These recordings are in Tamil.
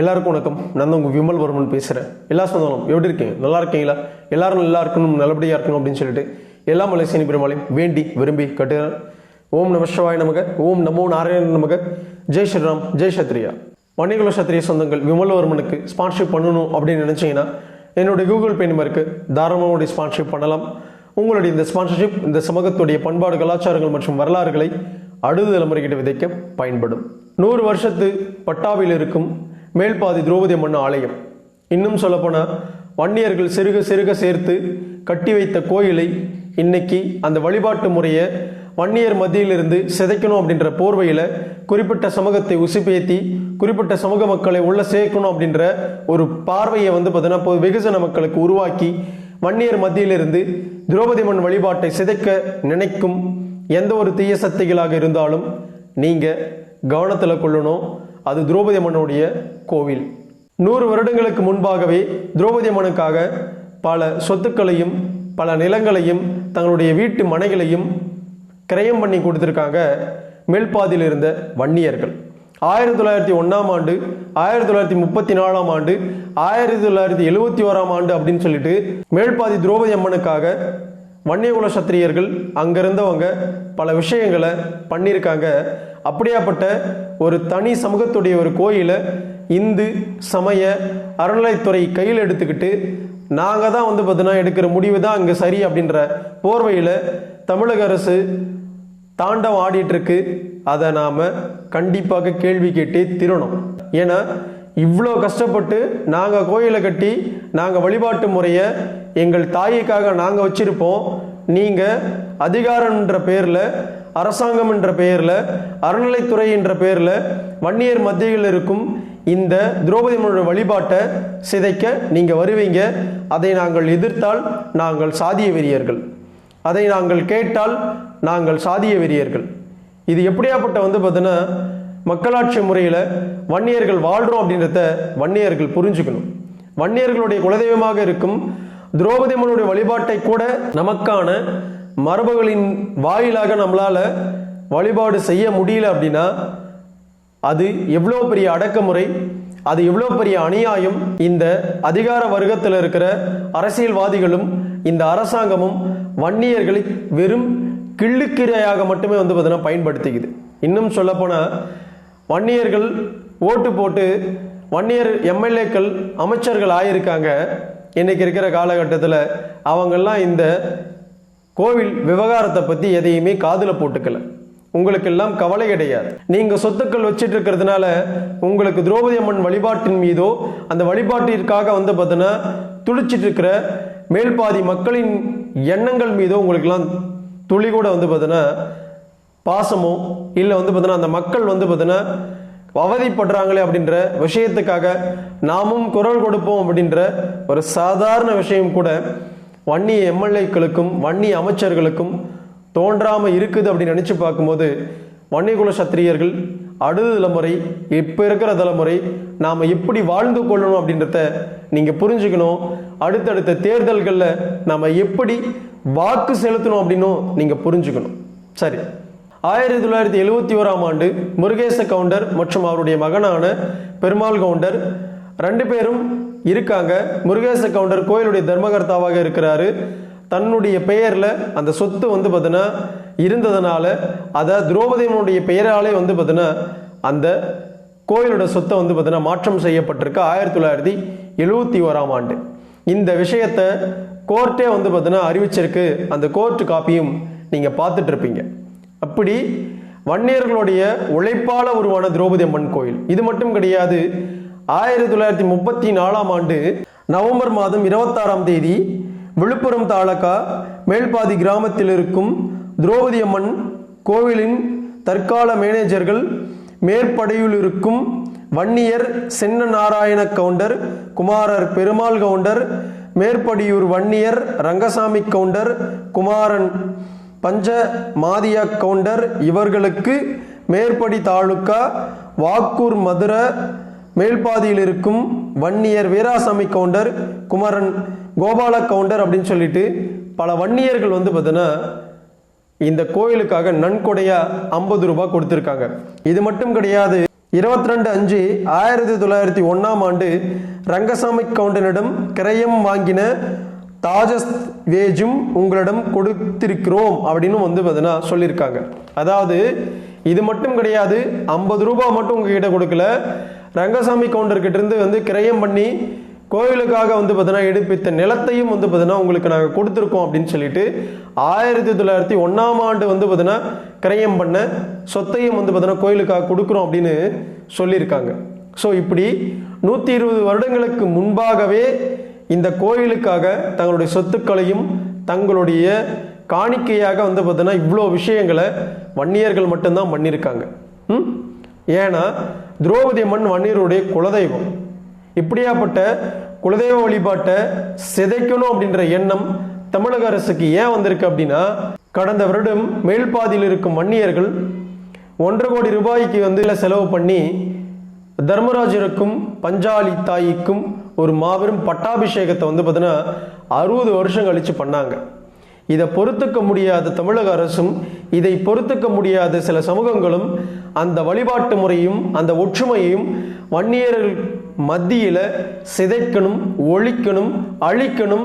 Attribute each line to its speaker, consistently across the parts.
Speaker 1: எல்லாருக்கும் வணக்கம் நான் தான் உங்கள் விமல் வர்மன் பேசுகிறேன் எல்லா சொந்தங்களும் எப்படி இருக்கீங்க நல்லா இருக்கீங்களா எல்லாரும் நல்லா இருக்கணும் நல்லபடியாக இருக்கணும் அப்படின்னு சொல்லிட்டு எல்லா மலேசியனி பெருமாளையும் வேண்டி விரும்பி கட்டுகிறேன் ஓம் நம சிவாய் நமக ஓம் நமோ நாராயண் நமக ஜெய் ஸ்ரீராம் ஜெய் சத்ரியா வணிகுல சத்ரிய சொந்தங்கள் விமல்வர்மனுக்கு ஸ்பான்ஷிப் பண்ணணும் அப்படின்னு நினச்சிங்கன்னா என்னுடைய கூகுள் பே நம்பருக்கு தாராளமாக ஸ்பான்ஷிப் பண்ணலாம் உங்களுடைய இந்த ஸ்பான்சர்ஷிப் இந்த சமூகத்துடைய பண்பாடு கலாச்சாரங்கள் மற்றும் வரலாறுகளை அடுத்த தலைமுறைகிட்ட விதைக்க பயன்படும் நூறு வருஷத்து பட்டாவில் இருக்கும் மேல்பாதி திரௌபதி அம்மன் ஆலயம் இன்னும் சொல்லப்போனால் வன்னியர்கள் சிறுக சிறுக சேர்த்து கட்டி வைத்த கோயிலை இன்னைக்கு அந்த வழிபாட்டு முறையை வன்னியர் மத்தியிலிருந்து சிதைக்கணும் அப்படின்ற போர்வையில் குறிப்பிட்ட சமூகத்தை உசுப்பேத்தி குறிப்பிட்ட சமூக மக்களை உள்ளே சேர்க்கணும் அப்படின்ற ஒரு பார்வையை வந்து பார்த்தீங்கன்னா வெகுஜன மக்களுக்கு உருவாக்கி வன்னியர் மத்தியிலிருந்து திரௌபதி மண் வழிபாட்டை சிதைக்க நினைக்கும் எந்த ஒரு தீய சக்திகளாக இருந்தாலும் நீங்கள் கவனத்தில் கொள்ளணும் அது திரௌபதி அம்மனுடைய கோவில் நூறு வருடங்களுக்கு முன்பாகவே திரௌபதி அம்மனுக்காக பல சொத்துக்களையும் பல நிலங்களையும் தங்களுடைய வீட்டு மனைகளையும் கிரயம் பண்ணி கொடுத்துருக்காங்க மேல்பாதியில் இருந்த வன்னியர்கள் ஆயிரத்தி தொள்ளாயிரத்தி ஒன்றாம் ஆண்டு ஆயிரத்தி தொள்ளாயிரத்தி முப்பத்தி நாலாம் ஆண்டு ஆயிரத்தி தொள்ளாயிரத்தி எழுபத்தி ஓராம் ஆண்டு அப்படின்னு சொல்லிட்டு மேல்பாதி திரௌபதி அம்மனுக்காக வன்னியகுல சத்திரியர்கள் அங்கிருந்தவங்க பல விஷயங்களை பண்ணியிருக்காங்க அப்படியாப்பட்ட ஒரு தனி சமூகத்துடைய ஒரு கோயிலை இந்து சமய அறநிலைத்துறை கையில் எடுத்துக்கிட்டு நாங்கள் தான் வந்து பார்த்தீங்கன்னா எடுக்கிற முடிவு தான் அங்கே சரி அப்படின்ற போர்வையில் தமிழக அரசு தாண்டம் ஆடிட்டுருக்கு அதை நாம் கண்டிப்பாக கேள்வி கேட்டே திருணும் ஏன்னா இவ்வளோ கஷ்டப்பட்டு நாங்கள் கோயிலை கட்டி நாங்கள் வழிபாட்டு முறையை எங்கள் தாய்க்காக நாங்கள் வச்சுருப்போம் நீங்கள் அதிகாரன்ற பேரில் அரசாங்கம் என்ற பெயரில் அறநிலைத்துறை என்ற பெயரில் வன்னியர் மத்தியில் இருக்கும் இந்த திரௌபதி அம்மனோட வழிபாட்டை சிதைக்க நீங்கள் வருவீங்க அதை நாங்கள் எதிர்த்தால் நாங்கள் சாதிய வெறியர்கள் அதை நாங்கள் கேட்டால் நாங்கள் சாதிய வெறியர்கள் இது எப்படியாப்பட்ட வந்து பார்த்தீங்கன்னா மக்களாட்சி முறையில் வன்னியர்கள் வாழ்கிறோம் அப்படின்றத வன்னியர்கள் புரிஞ்சுக்கணும் வன்னியர்களுடைய குலதெய்வமாக இருக்கும் திரௌபதி அம்மனுடைய வழிபாட்டை கூட நமக்கான மரபுகளின் வாயிலாக நம்மளால் வழிபாடு செய்ய முடியல அப்படின்னா அது எவ்வளோ பெரிய அடக்குமுறை அது எவ்வளோ பெரிய அநியாயம் இந்த அதிகார வர்க்கத்தில் இருக்கிற அரசியல்வாதிகளும் இந்த அரசாங்கமும் வன்னியர்களை வெறும் கிள்ளுக்கிரையாக மட்டுமே வந்து பார்த்தீங்கன்னா பயன்படுத்திக்குது இன்னும் சொல்லப்போனால் வன்னியர்கள் ஓட்டு போட்டு வன்னியர் எம்எல்ஏக்கள் அமைச்சர்கள் ஆகியிருக்காங்க இன்றைக்கி இருக்கிற காலகட்டத்தில் அவங்கெல்லாம் இந்த கோவில் விவகாரத்தை பற்றி எதையுமே காதில் போட்டுக்கல உங்களுக்கெல்லாம் கவலை கிடையாது நீங்கள் சொத்துக்கள் வச்சுட்டு இருக்கிறதுனால உங்களுக்கு திரௌபதி அம்மன் வழிபாட்டின் மீதோ அந்த வழிபாட்டிற்காக வந்து பார்த்தீங்கன்னா துடிச்சிட்டு இருக்கிற மேல்பாதி மக்களின் எண்ணங்கள் மீதோ உங்களுக்கெல்லாம் துளி கூட வந்து பார்த்தீங்கன்னா பாசமோ இல்லை வந்து பார்த்தீங்கன்னா அந்த மக்கள் வந்து பார்த்தோன்னா அவதிப்படுறாங்களே அப்படின்ற விஷயத்துக்காக நாமும் குரல் கொடுப்போம் அப்படின்ற ஒரு சாதாரண விஷயம் கூட வன்னி எம்எல்ஏக்களுக்கும் வன்னி அமைச்சர்களுக்கும் தோன்றாமல் இருக்குது அப்படின்னு நினச்சி பார்க்கும்போது வன்னிகுல சத்திரியர்கள் அடுத்த தலைமுறை இப்போ இருக்கிற தலைமுறை நாம் எப்படி வாழ்ந்து கொள்ளணும் அப்படின்றத நீங்கள் புரிஞ்சுக்கணும் அடுத்தடுத்த தேர்தல்களில் நாம் எப்படி வாக்கு செலுத்தணும் அப்படின்னும் நீங்கள் புரிஞ்சுக்கணும் சரி ஆயிரத்தி தொள்ளாயிரத்தி எழுவத்தி ஓராம் ஆண்டு முருகேச கவுண்டர் மற்றும் அவருடைய மகனான பெருமாள் கவுண்டர் ரெண்டு பேரும் இருக்காங்க முருகேச கவுண்டர் கோயிலுடைய தர்மகர்த்தாவாக இருக்கிறாரு தன்னுடைய பெயரில் அந்த சொத்து வந்து பார்த்தீங்கன்னா இருந்ததுனால அதை திரௌபதியனுடைய பெயராலே வந்து பார்த்தீங்கன்னா அந்த கோயிலோட சொத்தை வந்து பார்த்தீங்கன்னா மாற்றம் செய்யப்பட்டிருக்கு ஆயிரத்தி தொள்ளாயிரத்தி எழுபத்தி ஓராம் ஆண்டு இந்த விஷயத்தை கோர்ட்டே வந்து பார்த்தீங்கன்னா அறிவிச்சிருக்கு அந்த கோர்ட் காப்பியும் நீங்கள் பார்த்துட்ருப்பீங்க அப்படி வன்னியர்களுடைய உழைப்பால உருவான திரௌபதி அம்மன் கோயில் இது மட்டும் கிடையாது ஆயிரத்தி தொள்ளாயிரத்தி முப்பத்தி நாலாம் ஆண்டு நவம்பர் மாதம் இருபத்தாறாம் தேதி விழுப்புரம் தாலுகா மேல்பாதி கிராமத்தில் இருக்கும் திரௌபதி அம்மன் கோவிலின் தற்கால மேனேஜர்கள் மேற்படையில் இருக்கும் வன்னியர் சென்ன நாராயண கவுண்டர் குமாரர் பெருமாள் கவுண்டர் மேற்படியூர் வன்னியர் ரங்கசாமி கவுண்டர் குமாரன் பஞ்ச மாதியா கவுண்டர் இவர்களுக்கு மேற்படி தாலுக்கா வாக்கூர் மதுரை மேல்பாதியில் இருக்கும் வன்னியர் வீராசாமி கவுண்டர் குமரன் கோபால கவுண்டர் அப்படின்னு சொல்லிட்டு பல வன்னியர்கள் வந்து பார்த்தீங்கன்னா இந்த கோயிலுக்காக நன்கொடையா ஐம்பது ரூபாய் கொடுத்துருக்காங்க இது மட்டும் கிடையாது இருபத்தி ரெண்டு அஞ்சு ஆயிரத்தி தொள்ளாயிரத்தி ஒன்றாம் ஆண்டு ரங்கசாமி கவுண்டனிடம் கிரயம் வாங்கின தாஜஸ் வேஜும் உங்களிடம் கொடுத்திருக்கிறோம் அப்படின்னு வந்து பார்த்தீங்கன்னா சொல்லியிருக்காங்க அதாவது இது மட்டும் கிடையாது ஐம்பது ரூபாய் மட்டும் உங்ககிட்ட கொடுக்கல ரங்கசாமி கவுண்டர்கிட்டேருந்து வந்து கிரயம் பண்ணி கோவிலுக்காக வந்து பார்த்தீங்கன்னா எடுப்பித்த நிலத்தையும் வந்து பார்த்தீங்கன்னா உங்களுக்கு நாங்கள் கொடுத்துருக்கோம் அப்படின்னு சொல்லிட்டு ஆயிரத்தி தொள்ளாயிரத்தி ஒன்றாம் ஆண்டு வந்து பார்த்தீங்கன்னா கிரயம் பண்ண சொத்தையும் வந்து பார்த்தீங்கன்னா கோயிலுக்காக கொடுக்குறோம் அப்படின்னு சொல்லியிருக்காங்க ஸோ இப்படி நூற்றி இருபது வருடங்களுக்கு முன்பாகவே இந்த கோயிலுக்காக தங்களுடைய சொத்துக்களையும் தங்களுடைய காணிக்கையாக வந்து பார்த்தீங்கன்னா இவ்வளோ விஷயங்களை வன்னியர்கள் மட்டும்தான் பண்ணியிருக்காங்க ஏன்னா திரௌபதி அம்மன் வன்னியருடைய குலதெய்வம் இப்படியாப்பட்ட குலதெய்வ வழிபாட்டை சிதைக்கணும் அப்படின்ற எண்ணம் தமிழக அரசுக்கு ஏன் வந்திருக்கு அப்படின்னா கடந்த வருடம் மேல் பாதியில் இருக்கும் வன்னியர்கள் ஒன்றரை கோடி ரூபாய்க்கு வந்து செலவு பண்ணி தர்மராஜருக்கும் பஞ்சாலி தாய்க்கும் ஒரு மாபெரும் பட்டாபிஷேகத்தை வந்து பார்த்தீங்கன்னா அறுபது வருஷம் கழித்து பண்ணாங்க இதை பொறுத்துக்க முடியாத தமிழக அரசும் இதை பொறுத்துக்க முடியாத சில சமூகங்களும் அந்த வழிபாட்டு முறையும் அந்த ஒற்றுமையையும் வன்னியர்கள் மத்தியில் சிதைக்கணும் ஒழிக்கணும் அழிக்கணும்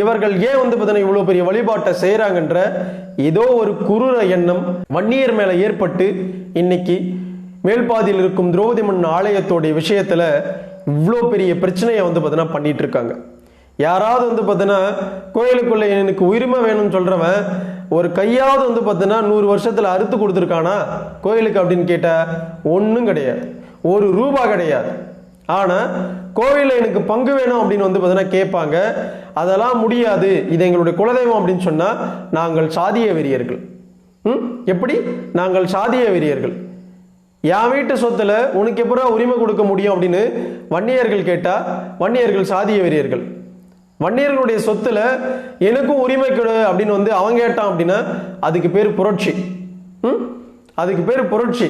Speaker 1: இவர்கள் ஏன் வந்து பார்த்தீங்கன்னா இவ்வளோ பெரிய வழிபாட்டை செய்கிறாங்கன்ற ஏதோ ஒரு குரூர எண்ணம் வன்னியர் மேலே ஏற்பட்டு இன்னைக்கு மேல்பாதியில் இருக்கும் திரௌபதி மண் ஆலயத்தோடைய விஷயத்தில் இவ்வளோ பெரிய பிரச்சனையை வந்து பார்த்தீங்கன்னா பண்ணிகிட்டு இருக்காங்க யாராவது வந்து பார்த்தீங்கன்னா கோயிலுக்குள்ளே எனக்கு உரிமை வேணும்னு சொல்கிறவன் ஒரு கையாவது வந்து பார்த்தீங்கன்னா நூறு வருஷத்தில் அறுத்து கொடுத்துருக்கானா கோயிலுக்கு அப்படின்னு கேட்டால் ஒன்றும் கிடையாது ஒரு ரூபா கிடையாது ஆனால் கோவிலில் எனக்கு பங்கு வேணும் அப்படின்னு வந்து பார்த்தீங்கன்னா கேட்பாங்க அதெல்லாம் முடியாது இது எங்களுடைய குலதெய்வம் அப்படின்னு சொன்னால் நாங்கள் சாதிய வெறியர்கள் ம் எப்படி நாங்கள் சாதிய வெறியர்கள் என் வீட்டு சொத்தில் உனக்கு எப்பறம் உரிமை கொடுக்க முடியும் அப்படின்னு வன்னியர்கள் கேட்டால் வன்னியர்கள் சாதிய வெறியர்கள் வன்னியர்களுடைய சொத்துல எனக்கும் உரிமை கொடு அப்படின்னு வந்து அவன் கேட்டான் அப்படின்னா அதுக்கு பேர் புரட்சி ம் அதுக்கு பேர் புரட்சி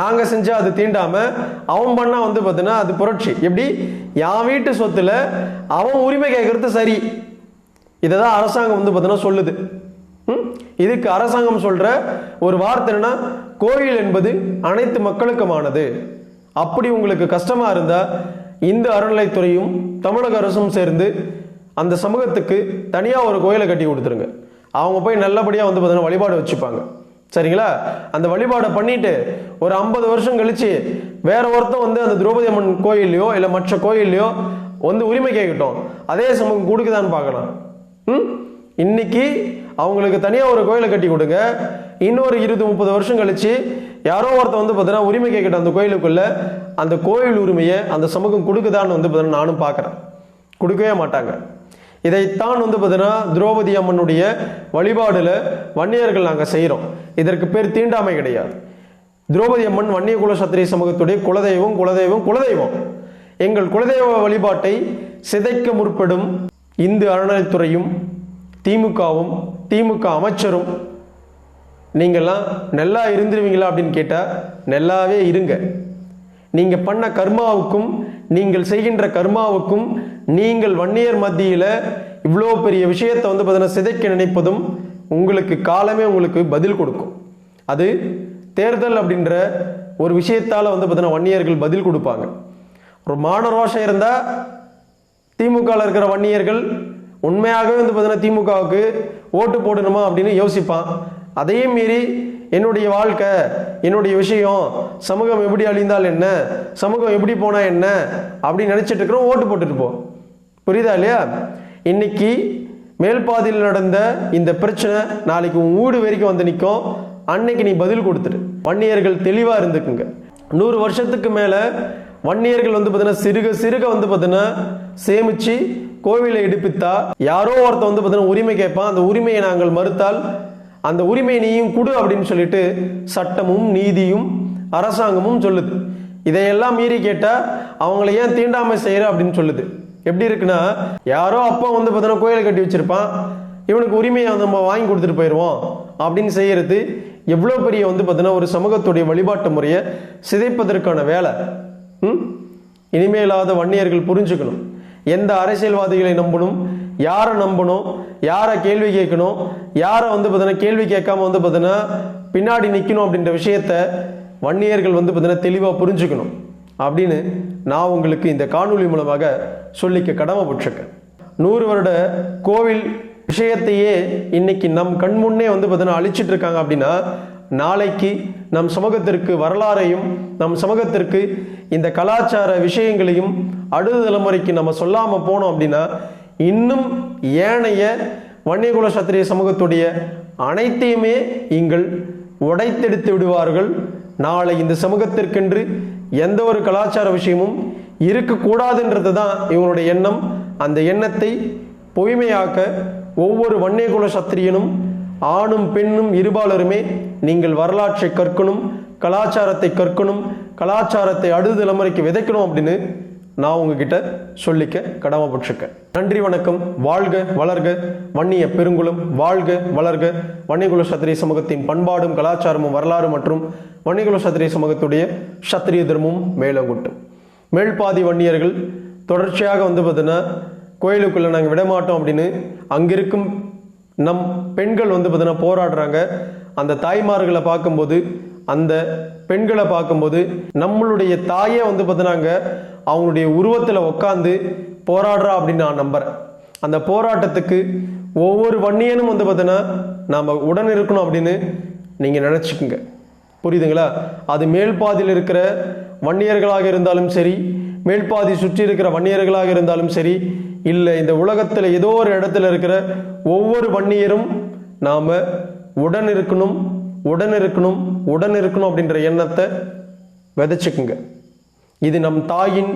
Speaker 1: நாங்கள் செஞ்சா அது தீண்டாமல் அவன் பண்ணால் வந்து பார்த்தீங்கன்னா அது புரட்சி எப்படி என் வீட்டு சொத்துல அவன் உரிமை கேட்குறது சரி இதை தான் அரசாங்கம் வந்து பார்த்தீங்கன்னா சொல்லுது இதுக்கு அரசாங்கம் சொல்கிற ஒரு வார்த்தை என்னன்னா கோயில் என்பது அனைத்து மக்களுக்குமானது அப்படி உங்களுக்கு கஷ்டமாக இருந்தால் இந்த அறநிலைத்துறையும் தமிழக அரசும் சேர்ந்து அந்த சமூகத்துக்கு தனியாக ஒரு கோயிலை கட்டி கொடுத்துருங்க அவங்க போய் நல்லபடியாக வந்து பார்த்தீங்கன்னா வழிபாடு வச்சுப்பாங்க சரிங்களா அந்த வழிபாடை பண்ணிட்டு ஒரு ஐம்பது வருஷம் கழிச்சு வேற ஒருத்தர் வந்து அந்த திரௌபதி அம்மன் கோயில்லையோ இல்லை மற்ற கோயில்லையோ வந்து உரிமை கேட்கட்டும் அதே சமூகம் கொடுக்குதான்னு பார்க்கலாம் ம் இன்னைக்கு அவங்களுக்கு தனியாக ஒரு கோயிலை கட்டி கொடுங்க இன்னொரு இருபது முப்பது வருஷம் கழிச்சு யாரோ ஒருத்தர் வந்து பார்த்தீங்கன்னா உரிமை கேட்கட்ட அந்த கோயிலுக்குள்ளே அந்த கோயில் உரிமையை அந்த சமூகம் கொடுக்குதான்னு வந்து பார்த்தீங்கன்னா நானும் பார்க்குறேன் கொடுக்கவே மாட்டாங்க இதைத்தான் வந்து பார்த்தீங்கன்னா திரௌபதி அம்மனுடைய வழிபாடில் வன்னியர்கள் நாங்கள் செய்கிறோம் இதற்கு பேர் தீண்டாமை கிடையாது திரௌபதி அம்மன் வன்னிய குல சத்திரிய சமூகத்துடைய குலதெய்வம் குலதெய்வம் குலதெய்வம் எங்கள் குலதெய்வ வழிபாட்டை சிதைக்க முற்படும் இந்து அறநிலைத்துறையும் திமுகவும் திமுக அமைச்சரும் நீங்கள்லாம் நல்லா இருந்துருவீங்களா அப்படின்னு கேட்டால் நல்லாவே இருங்க நீங்கள் பண்ண கர்மாவுக்கும் நீங்கள் செய்கின்ற கர்மாவுக்கும் நீங்கள் வன்னியர் மத்தியில் இவ்வளோ பெரிய விஷயத்தை வந்து பார்த்தீங்கன்னா சிதைக்க நினைப்பதும் உங்களுக்கு காலமே உங்களுக்கு பதில் கொடுக்கும் அது தேர்தல் அப்படின்ற ஒரு விஷயத்தால் வந்து பார்த்தீங்கன்னா வன்னியர்கள் பதில் கொடுப்பாங்க ஒரு மான ரோஷம் இருந்தால் திமுகவில் இருக்கிற வன்னியர்கள் உண்மையாகவே வந்து பார்த்தீங்கன்னா திமுகவுக்கு ஓட்டு போடணுமா அப்படின்னு யோசிப்பான் அதையும் மீறி என்னுடைய வாழ்க்கை என்னுடைய விஷயம் சமூகம் எப்படி அழிந்தால் என்ன சமூகம் எப்படி போனால் என்ன அப்படின்னு நினச்சிட்டு இருக்கிறோம் ஓட்டு போட்டுட்டு போ புரியுதா இல்லையா இன்னைக்கு மேல் பாதியில் நடந்த இந்த பிரச்சனை நாளைக்கு ஊடு வரைக்கும் வந்து நிற்கும் அன்னைக்கு நீ பதில் கொடுத்துரு வன்னியர்கள் தெளிவாக இருந்துக்குங்க நூறு வருஷத்துக்கு மேலே வன்னியர்கள் வந்து பார்த்தீங்கன்னா சிறுக சிறுக வந்து பார்த்தீங்கன்னா சேமித்து கோவிலை எடுப்பித்தா யாரோ ஒருத்த வந்து பார்த்தீங்கன்னா உரிமை கேட்பான் அந்த உரிமையை நாங்கள் மறுத்தால் அந்த உரிமை நீயும் கொடு அப்படின்னு சொல்லிட்டு சட்டமும் நீதியும் அரசாங்கமும் சொல்லுது இதையெல்லாம் மீறி கேட்டால் அவங்கள ஏன் தீண்டாமை செய்கிற அப்படின்னு சொல்லுது எப்படி இருக்குன்னா யாரோ அப்பா வந்து பார்த்தோன்னா கோயிலை கட்டி வச்சுருப்பான் இவனுக்கு உரிமையை வந்து நம்ம வாங்கி கொடுத்துட்டு போயிடுவோம் அப்படின்னு செய்கிறது எவ்வளோ பெரிய வந்து பார்த்தீங்கன்னா ஒரு சமூகத்துடைய வழிபாட்டு முறையை சிதைப்பதற்கான வேலை ம் இனிமேலாத வன்னியர்கள் புரிஞ்சுக்கணும் எந்த அரசியல்வாதிகளை நம்பணும் யாரை நம்பணும் யாரை கேள்வி கேட்கணும் யாரை வந்து பார்த்தீங்கன்னா கேள்வி கேட்காம வந்து பார்த்தீங்கன்னா பின்னாடி நிற்கணும் அப்படின்ற விஷயத்த வன்னியர்கள் வந்து பார்த்தீங்கன்னா தெளிவாக புரிஞ்சுக்கணும் அப்படின்னு நான் உங்களுக்கு இந்த காணொலி மூலமாக சொல்லிக்க கடமைப்பட்டிருக்கேன் நூறு வருட கோவில் விஷயத்தையே இன்னைக்கு நம் கண்முன்னே வந்து பார்த்தீங்கன்னா அழிச்சிட்டு இருக்காங்க அப்படின்னா நாளைக்கு நம் சமூகத்திற்கு வரலாறையும் நம் சமூகத்திற்கு இந்த கலாச்சார விஷயங்களையும் அடுத்த தலைமுறைக்கு நம்ம சொல்லாமல் போனோம் அப்படின்னா இன்னும் ஏனைய வன்னியகுல சத்திரிய சமூகத்துடைய அனைத்தையுமே நீங்கள் உடைத்தெடுத்து விடுவார்கள் நாளை இந்த சமூகத்திற்கென்று எந்த ஒரு கலாச்சார விஷயமும் இருக்கக்கூடாதுன்றது தான் இவனுடைய எண்ணம் அந்த எண்ணத்தை பொய்மையாக்க ஒவ்வொரு வன்னியகுல சத்திரியனும் ஆணும் பெண்ணும் இருபாலருமே நீங்கள் வரலாற்றை கற்கணும் கலாச்சாரத்தை கற்கணும் கலாச்சாரத்தை அடுத்த தலைமுறைக்கு விதைக்கணும் அப்படின்னு நான் உங்ககிட்ட சொல்லிக்க கடமைப்பட்டிருக்கேன் நன்றி வணக்கம் வாழ்க வளர்க வன்னிய பெருங்குளம் வாழ்க வளர்க வன்னிகுல சத்திரிய சமூகத்தின் பண்பாடும் கலாச்சாரமும் வரலாறு மற்றும் வன்னிகுல சத்திரிய சமூகத்துடைய சத்திரிய தர்மமும் மேல் மேல்பாதி வன்னியர்கள் தொடர்ச்சியாக வந்து பார்த்தீங்கன்னா கோயிலுக்குள்ளே நாங்கள் விடமாட்டோம் அப்படின்னு அங்கிருக்கும் நம் பெண்கள் வந்து பார்த்தீங்கன்னா போராடுறாங்க அந்த தாய்மார்களை பார்க்கும்போது அந்த பெண்களை பார்க்கும்போது நம்மளுடைய தாயே வந்து பார்த்தினாங்க அவங்களுடைய உருவத்தில் உட்காந்து போராடுறா அப்படின்னு நான் நம்புகிறேன் அந்த போராட்டத்துக்கு ஒவ்வொரு வன்னியனும் வந்து பார்த்தினா நாம் உடன் இருக்கணும் அப்படின்னு நீங்கள் நினச்சிக்கோங்க புரியுதுங்களா அது மேல் பாதியில் இருக்கிற வன்னியர்களாக இருந்தாலும் சரி மேல் பாதி சுற்றி இருக்கிற வன்னியர்களாக இருந்தாலும் சரி இல்லை இந்த உலகத்தில் ஏதோ ஒரு இடத்துல இருக்கிற ஒவ்வொரு வன்னியரும் நாம் உடன் இருக்கணும் உடன் இருக்கணும் உடன் இருக்கணும் அப்படின்ற எண்ணத்தை விதைச்சிக்குங்க இது நம் தாயின்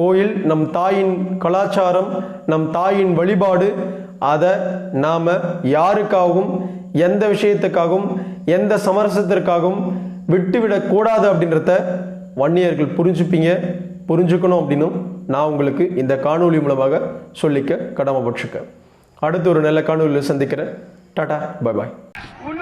Speaker 1: கோயில் நம் தாயின் கலாச்சாரம் நம் தாயின் வழிபாடு அதை நாம் யாருக்காகவும் எந்த விஷயத்துக்காகவும் எந்த சமரசத்திற்காகவும் விட்டுவிடக்கூடாது அப்படின்றத வன்னியர்கள் புரிஞ்சுப்பீங்க புரிஞ்சுக்கணும் அப்படின்னும் நான் உங்களுக்கு இந்த காணொலி மூலமாக சொல்லிக்க கடமைப்பட்டிருக்கேன் அடுத்து ஒரு நல்ல காணொலியில் சந்திக்கிறேன் டாடா பாய் பாய்